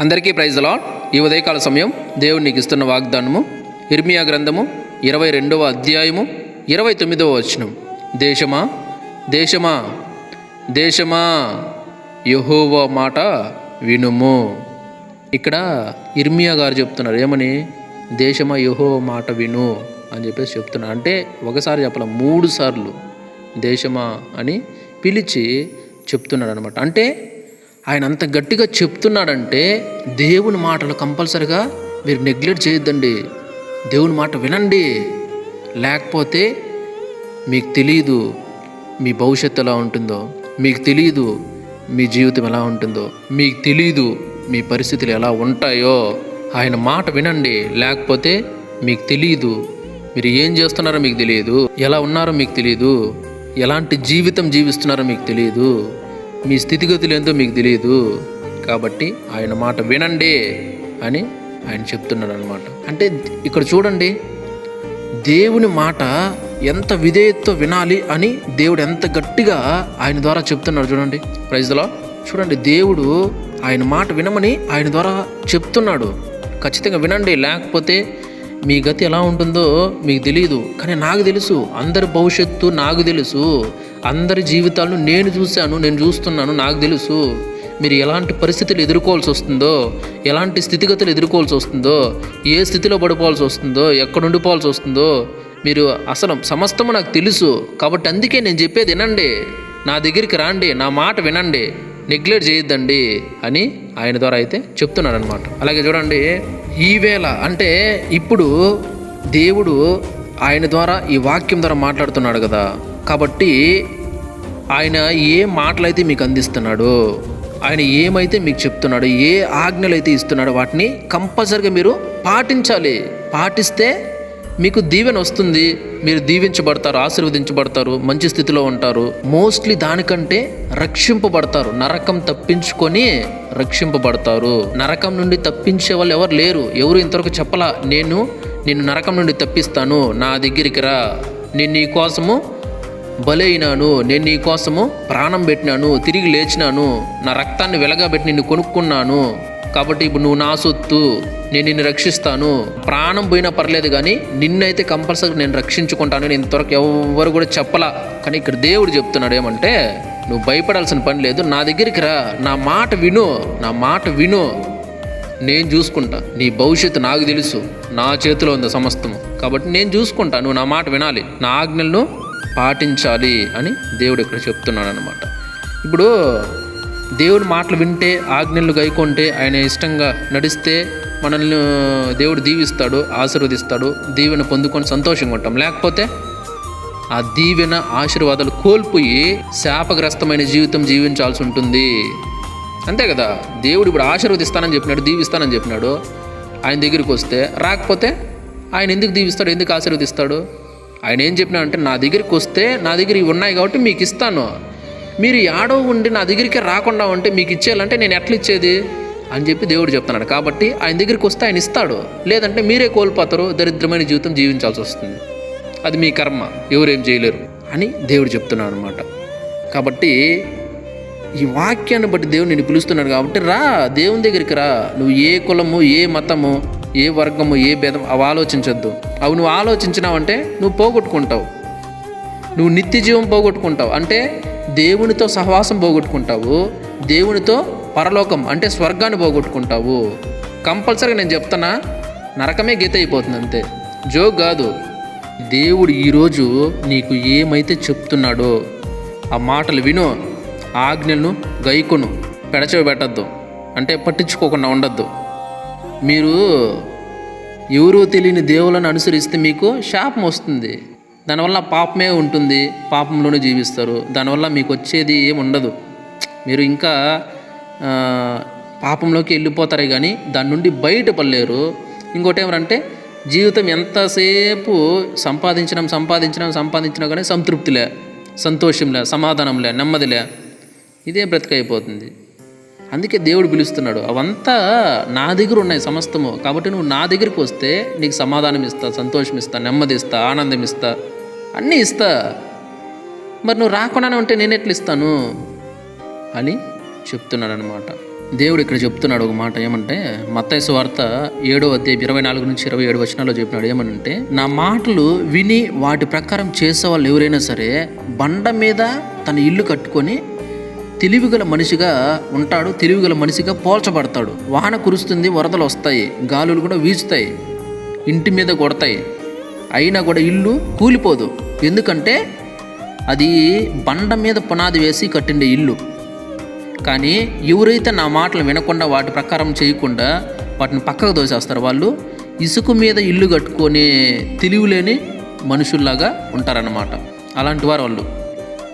అందరికీ praise lord ఈ ఉదయకాల సమయం దేవుడు నీకు ఇస్తున్న వాగ్దానము ఇర్మియా గ్రంథము ఇరవై రెండవ అధ్యాయము ఇరవై తొమ్మిదవ వచనం. దేశమా దేశమా దేశమా యహోవ మాట వినుము. ఇక్కడ ఇర్మియా గారు చెప్తున్నారు ఏమని? దేశమా యహోవ మాట విను అని చెప్పేసి చెప్తున్నారు. అంటే ఒకసారి చెప్పాల మూడు సార్లు దేశమా అని పిలిచి చెప్తున్నాడు అనమాట అంటే ఆయన అంత గట్టిగా చెప్తున్నాడంటే దేవుని మాటలు కంపల్సరిగా మీరు నెగ్లెక్ట్ చేయొద్దండి. దేవుని మాట వినండి. లేకపోతే మీకు తెలియదు మీ భవిష్యత్తు ఎలా ఉంటుందో మీకు తెలియదు మీ జీవితం ఎలా ఉంటుందో మీకు తెలియదు మీ పరిస్థితులు ఎలా ఉంటాయో ఆయన మాట వినండి. లేకపోతే మీకు తెలియదు మీరు ఏం చేస్తున్నారో మీకు తెలియదు ఎలా ఉన్నారో మీకు తెలియదు ఎలాంటి జీవితం జీవిస్తున్నారో మీకు తెలియదు మీ స్థితిగతులు ఏందో మీకు తెలియదు కాబట్టి ఆయన మాట వినండి అని ఆయన చెప్తున్నాడు అనమాట అంటే ఇక్కడ చూడండి దేవుని మాట ఎంత విధేయతతో వినాలి అని దేవుడు ఎంత గట్టిగా ఆయన ద్వారా చెప్తున్నాడు చూడండి. ప్రైజ్లో చూడండి దేవుడు ఆయన మాట వినమని ఆయన ద్వారా చెప్తున్నాడు. ఖచ్చితంగా వినండి లేకపోతే మీ గతి ఎలా ఉంటుందో మీకు తెలియదు కానీ నాకు తెలుసు అందరి భవిష్యత్తు నాకు తెలుసు. అందరి జీవితాలను నేను చూశాను నేను చూస్తున్నాను నాకు తెలుసు మీరు ఎలాంటి పరిస్థితులు ఎదుర్కోవాల్సి వస్తుందో ఎలాంటి స్థితిగతులు ఎదుర్కోవాల్సి వస్తుందో ఏ స్థితిలో పడిపోవాల్సి వస్తుందో ఎక్కడ ఉండిపోవాల్సి వస్తుందో మీరు అసలు సమస్తము నాకు తెలుసు. కాబట్టి అందుకే నేను చెప్పేది వినండి నా దగ్గరికి రాండి నా మాట వినండి నెగ్లెక్ట్ చేయొద్దండి అని ఆయన ద్వారా అయితే చెప్తున్నాడనమాట అలాగే చూడండి ఈవేళ అంటే ఇప్పుడు దేవుడు ఆయన ద్వారా ఈ వాక్యం ద్వారా మాట్లాడుతున్నాడు కదా. కాబట్టి ఆయన ఏ మాటలైతే మీకు అందిస్తున్నాడో ఆయన ఏమైతే మీకు చెప్తున్నాడో ఏ ఆజ్ఞలు అయితే ఇస్తున్నాడో వాటిని కంపల్సరిగా మీరు పాటించాలి. పాటిస్తే మీకు దీవెన వస్తుంది. మీరు దీవించబడతారు ఆశీర్వదించబడతారు మంచి స్థితిలో ఉంటారు. మోస్ట్లీ దానికంటే రక్షింపబడతారు. నరకం తప్పించుకొని రక్షింపబడతారు. నరకం నుండి తప్పించే వాళ్ళు ఎవరు లేరు. ఎవరు ఇంతవరకు చెప్పలా నేను నిన్ను నరకం నుండి తప్పిస్తాను. నా దగ్గరికి రా. నేను నీ కోసము బలైనాను నేను నీ కోసము ప్రాణం పెట్టినాను తిరిగి లేచినాను నా రక్తాన్ని వెలగబెట్టి నిన్ను కొనుక్కున్నాను. కాబట్టి ఇప్పుడు నువ్వు నా సొత్తు నేను నిన్ను రక్షిస్తాను. ప్రాణం పోయినా పర్లేదు కానీ నిన్నైతే కంపల్సరీ నేను రక్షించుకుంటాను నేను ఇంతవరకు ఎవరు కూడా చెప్పలా. కానీ ఇక్కడ దేవుడు చెప్తున్నాడు ఏమంటే నువ్వు భయపడాల్సిన పని లేదు నా దగ్గరికి రా నా మాట విను నా మాట విను. నేను చూసుకుంటా నీ భవిష్యత్తు నాకు తెలుసు నా చేతిలో ఉంది సమస్తము. కాబట్టి నేను చూసుకుంటా నువ్వు నా మాట వినాలి. నా ఆజ్ఞలను పాటించాలి అని దేవుడు ఇక్కడ చెప్తున్నాడు అనమాట ఇప్పుడు దేవుడి మాటలు వింటే ఆజ్ఞలు గైకొంటే ఆయన ఇష్టంగా నడిస్తే మనల్ని దేవుడు దీవిస్తాడు ఆశీర్వదిస్తాడు దీవెన పొందుకొని సంతోషంగా ఉంటాం. లేకపోతే ఆ దీవెన ఆశీర్వాదాలు కోల్పోయి శాపగ్రస్తమైన జీవితం జీవించాల్సి ఉంటుంది. అంతే కదా? దేవుడు ఇప్పుడు ఆశీర్వదిస్తానని చెప్పినాడు దీవిస్తానని చెప్పినాడు. ఆయన దగ్గరికి వస్తే రాకపోతే ఆయన ఎందుకు దీవిస్తాడు ఎందుకు ఆశీర్వదిస్తాడు? ఆయన ఏం చెప్పినా అంటే నా దగ్గరికి వస్తే నా దగ్గర ఇవి ఉన్నాయి కాబట్టి మీకు ఇస్తాను. మీరు ఆడో ఉండి నా దగ్గరికి రాకుండా ఉంటే మీకు ఇచ్చేయాలంటే నేను ఎట్లా ఇచ్చేది? అని చెప్పి దేవుడు చెప్తున్నాడు. కాబట్టి ఆయన దగ్గరికి వస్తే ఆయన ఇస్తాడు. లేదంటే మీరే కోల్పోతారు. దరిద్రమైన జీవితం జీవించాల్సి వస్తుంది. అది మీ కర్మ. ఎవరేం చేయలేరు అని దేవుడు చెప్తున్నాడు అనమాట కాబట్టి ఈ వాక్యాన్ని బట్టి దేవుడు నేను పిలుస్తున్నాడు కాబట్టి రా దేవుని దగ్గరికి రా. నువ్వు ఏ కులము ఏ మతము ఏ వర్గము ఏ భేదం అవి ఆలోచించొద్దు. అవి నువ్వు ఆలోచించినావంటే నువ్వు పోగొట్టుకుంటావు. నువ్వు నిత్య జీవం పోగొట్టుకుంటావు. అంటే దేవునితో సహవాసం పోగొట్టుకుంటావు. దేవునితో పరలోకం అంటే స్వర్గాన్ని పోగొట్టుకుంటావు. కంపల్సరీగా నేను చెప్తున్నా నరకమే గీత అయిపోతుంది అంతే. జోక్ కాదు. దేవుడు ఈరోజు నీకు ఏమైతే చెప్తున్నాడో ఆ మాటలు విను ఆజ్ఞలను గైకును పెడచవి పెట్టద్దు. అంటే పట్టించుకోకుండా ఉండద్దు. మీరు ఎవరూ తెలియని దేవులను అనుసరిస్తే మీకు శాపం వస్తుంది. దానివల్ల పాపమే ఉంటుంది. పాపంలోనే జీవిస్తారు. దానివల్ల మీకు వచ్చేది ఏమి ఉండదు. మీరు ఇంకా పాపంలోకి వెళ్ళిపోతారే కానీ దాని నుండి బయటపడలేరు. ఇంకోటి ఏమంటే జీవితం ఎంతసేపు సంపాదించడం సంపాదించడం సంపాదించినా కానీ సంతృప్తిలే సంతోషంలే సమాధానంలే నెమ్మదిలే. ఇదే బ్రతికైపోతుంది. అందుకే దేవుడు పిలుస్తున్నాడు అవంతా నా దగ్గర ఉన్నాయి సమస్తము. కాబట్టి నువ్వు నా దగ్గరికి వస్తే నీకు సమాధానం ఇస్తా సంతోషం ఇస్తా నెమ్మది ఇస్తా ఆనందం ఇస్తా అన్నీ ఇస్తా. మరి నువ్వు రాకుండానే ఉంటే నేను ఎట్లా ఇస్తాను? అని చెప్తున్నాడు అనమాట దేవుడు ఇక్కడ చెప్తున్నాడు ఒక మాట ఏమంటే మత్తైసు వార్త ఏడో అధ్యాయం ఇరవై నాలుగు నుంచి ఇరవై ఏడు వచనాల్లో చెప్పినాడు. ఏమంటే నా మాటలు విని వాటి ప్రకారం చేసే వాళ్ళు ఎవరైనా సరే బండ మీద తన ఇల్లు కట్టుకొని తెలివిగల మనిషిగా ఉంటాడు తెలివిగల మనిషిగా పోల్చబడతాడు. వాన కురుస్తుంది వరదలు వస్తాయి గాలులు కూడా వీచుతాయి ఇంటి మీద కొడతాయి. అయినా కూడా ఇల్లు కూలిపోదు. ఎందుకంటే అది బండ మీద పునాది వేసి కట్టిండే ఇల్లు. కానీ ఎవరైతే నా మాటలు వినకుండా వాటి ప్రకారం చేయకుండా వాటిని పక్కకు దోసేస్తారు వాళ్ళు ఇసుక మీద ఇల్లు కట్టుకొని తెలివిలేని మనుషుల్లాగా ఉంటారన్నమాట. అలాంటి వారు వాళ్ళు.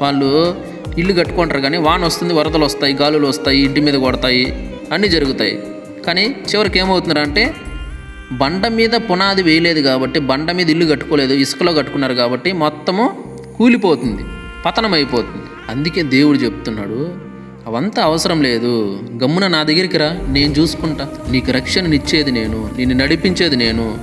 వాళ్ళు ఇల్లు కట్టుకుంటారు కానీ వాన వస్తుంది వరదలు వస్తాయి గాలులు వస్తాయి ఇంటి మీద కొడతాయి అన్నీ జరుగుతాయి. కానీ చివరికి ఏమవుతున్నారంటే బండ మీద పునాది వేయలేదు కాబట్టి బండ మీద ఇల్లు కట్టుకోలేదు ఇసుకలో కట్టుకున్నారు కాబట్టి మొత్తము కూలిపోతుంది పతనం అయిపోతుంది అందుకే దేవుడు చెప్తున్నాడు అవంతా అవసరం లేదు. గమ్మున నా దగ్గరికి రా నేను చూసుకుంటా. నీకు రక్షణనిచ్చేది నేను నిన్ను నడిపించేది నేను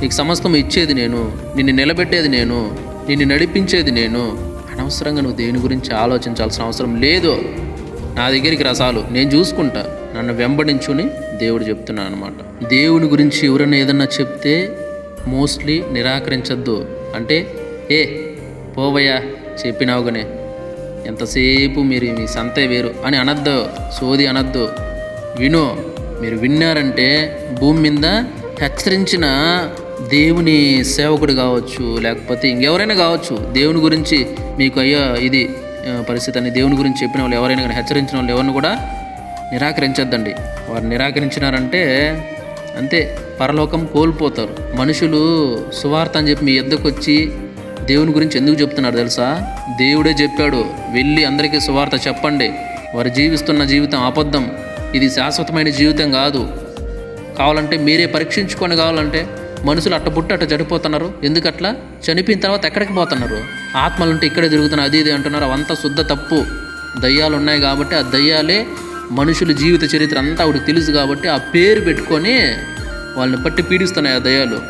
నీకు సమస్తం ఇచ్చేది నేను నిన్ను నిలబెట్టేది నేను నిన్ను నడిపించేది నేను అనవసరంగా నువ్వు దేని గురించి ఆలోచించాల్సిన అవసరం లేదు నా దగ్గరికి రసాలు నేను చూసుకుంటా. నన్ను వెంబడించుని దేవుడు చెప్తున్నాను అనమాట దేవుని గురించి ఎవరైనా ఏదన్నా చెప్తే మోస్ట్లీ నిరాకరించద్దు. అంటే ఏ పోవయ్యా చెప్పినావుగానే. ఎంతసేపు మీరు మీ సంతే వేరు? అని అనద్దు సోది అనద్దు. విను మీరు విన్నారంటే భూమి మీద హెచ్చరించిన దేవుని సేవకుడు కావచ్చు లేకపోతే ఇంకెవరైనా కావచ్చు దేవుని గురించి మీకు అయ్యో ఇది పరిస్థితి అని దేవుని గురించి చెప్పిన వాళ్ళు ఎవరైనా కానీ హెచ్చరించిన వాళ్ళు ఎవరిని కూడా నిరాకరించొద్దండి. వారు నిరాకరించినారంటే అంతే పరలోకం కోల్పోతారు. మనుషులు సువార్త అని చెప్పి మీ ఎద్దకు వచ్చి దేవుని గురించి ఎందుకు చెప్తున్నారు తెలుసా? దేవుడే చెప్పాడు వెళ్ళి అందరికీ సువార్త చెప్పండి. వారు జీవిస్తున్న జీవితం అబద్ధం. ఇది శాశ్వతమైన జీవితం కాదు. కావాలంటే మీరే పరీక్షించుకొని కావాలంటే మనుషులు అట్టబుట్టి అట్ట చనిపోతున్నారు ఎందుకట్లా? చనిపోయిన తర్వాత ఎక్కడికి పోతున్నారు? ఆత్మలు ఉంటే ఇక్కడే తిరుగుతున్నారు అది ఇది అంటున్నారు. అవంతా శుద్ధ తప్పు. దయ్యాలు ఉన్నాయి కాబట్టి ఆ దయ్యాలే మనుషుల జీవిత చరిత్ర అంతా ఆవిడకి తెలుసు కాబట్టి ఆ పేరు పెట్టుకొని వాళ్ళని పట్టి పీడిస్తున్నాయి ఆ దయ్యాలు.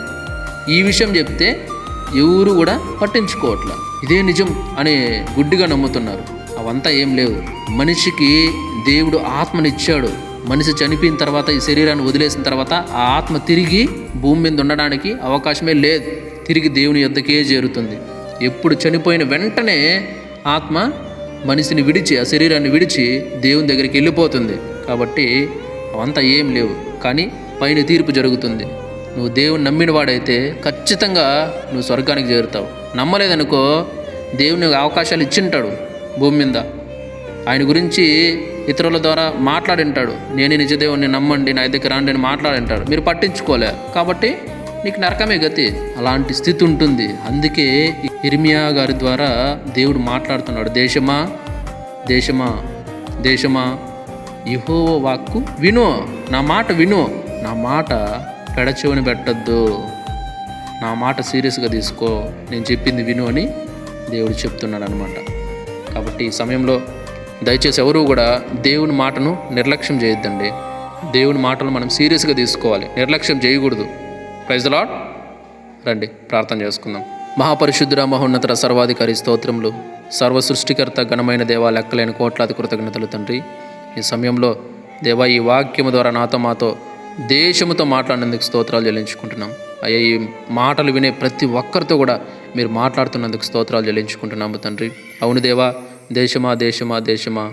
ఈ విషయం చెప్తే ఎవరు కూడా పట్టించుకోవట్లా. ఇదే నిజం అని గుడ్డిగా నమ్ముతున్నారు. అవంతా ఏం లేవు. మనిషికి దేవుడు ఆత్మనిచ్చాడు. మనిషి చనిపోయిన తర్వాత ఈ శరీరాన్ని వదిలేసిన తర్వాత ఆ ఆత్మ తిరిగి భూమి మీద ఉండడానికి అవకాశమే లేదు. తిరిగి దేవుని యొద్దకే చేరుతుంది. ఎప్పుడు చనిపోయిన వెంటనే ఆత్మ మనిషిని విడిచి ఆ శరీరాన్ని విడిచి దేవుని దగ్గరికి వెళ్ళిపోతుంది. కాబట్టి అవంతా ఏం లేవు. కానీ పైన తీర్పు జరుగుతుంది. నువ్వు దేవుని నమ్మిన వాడైతే ఖచ్చితంగా నువ్వు స్వర్గానికి చేరుతావు. నమ్మలేదనుకో దేవుని అవకాశాలు ఇచ్చింటాడు భూమి మీద. ఆయన గురించి ఇతరుల ద్వారా మాట్లాడింటాడు. నేనే నిజదేవుని నమ్మండి నా దగ్గర రాండి అని మాట్లాడింటాడు. మీరు పట్టించుకోలే. కాబట్టి నీకు నరకమే గతి. అలాంటి స్థితి ఉంటుంది. అందుకే ఇర్మియా గారి ద్వారా దేవుడు మాట్లాడుతున్నాడు. దేశమా? దేశమా? దేశమా? ఇహో వాక్కు విను. నా మాట విను. నా మాట పెడచెవిని పెట్టద్దు. నా మాట సీరియస్గా తీసుకో. నేను చెప్పింది విను అని దేవుడు చెప్తున్నాడు అనమాట కాబట్టి ఈ సమయంలో దయచేసి ఎవరు కూడా దేవుని మాటను నిర్లక్ష్యం చేయొద్దండి. దేవుని మాటలు మనం సీరియస్గా తీసుకోవాలి. నిర్లక్ష్యం చేయకూడదు. ప్రైజ్ లాట్ రండి ప్రార్థన చేసుకుందాం. మహాపరిశుద్ధుర మహోన్నతర సర్వాధికారి స్తోత్రములు. సర్వ సృష్టికర్త ఘనమైన దేవా లెక్కలేని కోట్లాది కృతజ్ఞతలు తండ్రి. ఈ సమయంలో దేవా ఈ వాక్యము ద్వారా నాతో మాతో దేశముతో మాట్లాడినందుకు స్తోత్రాలు చెల్లించుకుంటున్నాం. అయ్యా ఈ మాటలు వినే ప్రతి ఒక్కరితో కూడా మీరు మాట్లాడుతున్నందుకు స్తోత్రాలు చెల్లించుకుంటున్నాము తండ్రి. అవును దేవా దేశమా దేశమా దేశమా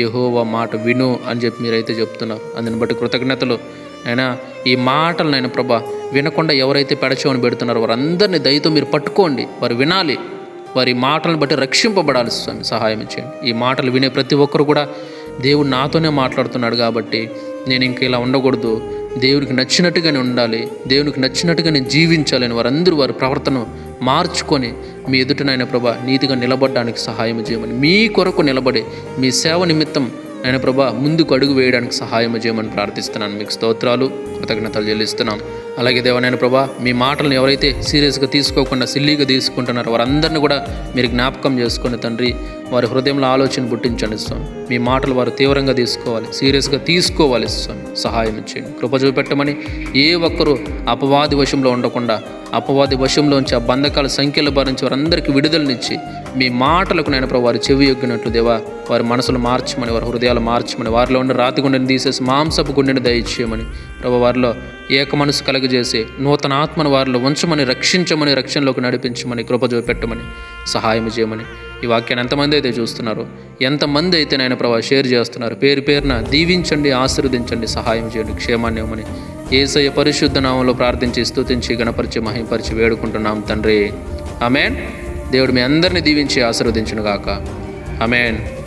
యహోవా మాట విను అని చెప్పి మీరైతే చెప్తున్నారు. అందుని బట్టి కృతజ్ఞతలు. అయినా ఈ మాటలు నేను ప్రభా వినకుండా ఎవరైతే పెడచవని పెడుతున్నారో వారందరినీ దయతో మీరు పట్టుకోండి. వారు వినాలి. వారి మాటలను బట్టి రక్షింపబడాలి స్వామి సహాయం చేయండి. ఈ మాటలు వినే ప్రతి ఒక్కరు కూడా దేవుడు నాతోనే మాట్లాడుతున్నాడు కాబట్టి నేను ఇంక ఇలా ఉండకూడదు. దేవునికి నచ్చినట్టుగానే ఉండాలి. దేవునికి నచ్చినట్టుగానే జీవించాలని వారందరూ వారి ప్రవర్తన మార్చుకొని మీ ఎదుటనైన ప్రభా నీతిగా నిలబడడానికి సహాయం చేయమని మీ కొరకు నిలబడి మీ సేవ నిమిత్తం ఆయన ప్రభా ముందుకు అడుగు వేయడానికి సహాయం చేయమని ప్రార్థిస్తున్నాను. మీకు స్తోత్రాలు కృతజ్ఞతలు చెల్లిస్తున్నాం. అలాగే దేవనైన ప్రభా మీ మాటలను ఎవరైతే సీరియస్గా తీసుకోకుండా సిల్లీగా తీసుకుంటున్నారో వారందరిని కూడా మీరు జ్ఞాపకం చేసుకుని తండ్రి వారి హృదయంలో ఆలోచన పుట్టించండి స్వామి. మీ మాటలు వారు తీవ్రంగా తీసుకోవాలి సీరియస్గా తీసుకోవాలి స్వామి. సహాయం చేయండి. కృప చూపెట్టమని ఏ ఒక్కరూ అపవాది వశంలో ఉండకుండా అపవాది వశంలోంచి ఆ బంధకాల సంఖ్యలు భరించి వారందరికీ విడుదలనిచ్చి మీ మాటలకు నేను ప్రభు వారు చెవి ఎగ్గినట్లు దేవా వారి మనసులు మార్చమని వారి హృదయాలు మార్చమని వారిలో ఉన్న రాతి గుండెని తీసేసి మాంసపు గుండెని దయచేయమని ప్రభు వారిలో ఏక మనసు కలగజేసి నూతన ఆత్మను వారిలో ఉంచమని రక్షించమని రక్షణలోకి నడిపించమని కృప చూపెట్టమని సహాయం చేయమని ఈ వాక్యాన్ని ఎంతమంది అయితే చూస్తున్నారో ఎంతమంది అయితే నాయన ప్రభా షేర్ చేస్తున్నారు పేరు పేరున దీవించండి ఆశీర్వదించండి సహాయం చేయండి క్షేమాన్ని ఇవ్వమని ఏసయ పరిశుద్ధ నామంలో ప్రార్థించి స్థుతించి గణపరిచి మహింపరిచి వేడుకుంటున్నాం తండ్రి. అమెన్ దేవుడు మీ అందరిని దీవించి ఆశీర్వదించునుగాక. గాక